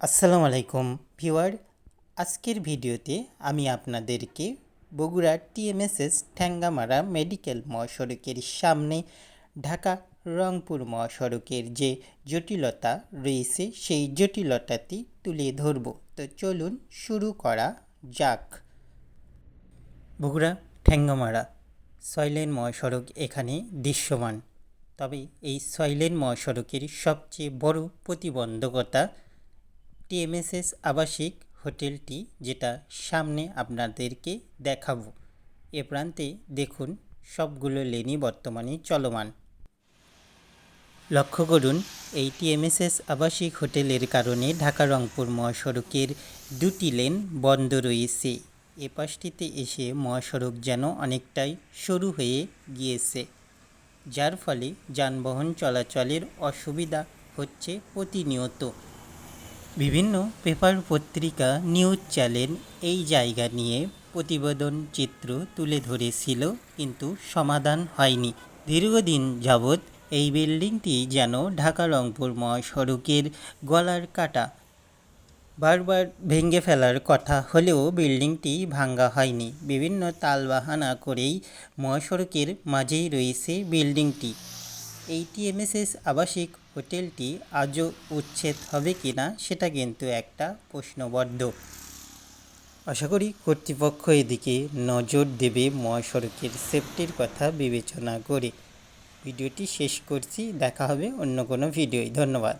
আসসালামু আলাইকুম ভিউয়ার, আজকের ভিডিওতে আমি আপনাদেরকে বগুড়া টিএমএসএস ঠ্যাঙ্গামারা মেডিকেল মহাসড়কের সামনে ঢাকা রংপুর মহাসড়কের যে জটিলতা রয়েছে সেই জটিলতাটি তুলে ধরব। তো চলুন শুরু করা যাক। বগুড়া ঠ্যাঙ্গামারা সয়লেন মহাসড়ক এখানে দৃশ্যমান। তবে এই সয়লেন মহাসড়কের সবচেয়ে বড় প্রতিবন্ধকতা টিএমএসএস আবাসিক হোটেলটি যেটা সামনে আপনাদেরকে দেখাবো। এ প্রান্তে দেখুন, সবগুলো লেনই বর্তমানে চলমান। লক্ষ্য করুন, এই টিএমএসএস আবাসিক হোটেলের কারণে ঢাকা রংপুর মহাসড়কের দুটি লেন বন্ধ রয়েছে। এ পাশটিতে এসে মহাসড়ক যেন অনেকটাই সরু হয়ে গিয়েছে, যার ফলে যানবাহন চলাচলের অসুবিধা হচ্ছে প্রতিনিয়ত। বিভিন্ন পেপার পত্রিকা, নিউজ চ্যানেল এই জায়গা নিয়ে প্রতিবেদন চিত্র তুলে ধরেছিল, কিন্তু সমাধান হয়নি। দীর্ঘদিন যাবৎ এই বিল্ডিংটি যেন ঢাকা রংপুর মহাসড়কের গলার কাটা। বারবার ভেঙে ফেলার কথা হলেও বিল্ডিংটি ভাঙ্গা হয়নি। বিভিন্ন তালবাহানা করেই মহাসড়কের মাঝেই রয়েছে বিল্ডিংটি। এই টিএমএসএস আবাসিক হোটেলটি আজও উচ্ছেদ হবে কি না সেটা কিন্তু একটা প্রশ্নবদ্ধ। আশা করি কর্তৃপক্ষ এদিকে নজর দেবে মহাসড়কের সেফটির কথা বিবেচনা করে। ভিডিওটি শেষ করছি, দেখা হবে অন্য কোনো ভিডিওই ধন্যবাদ।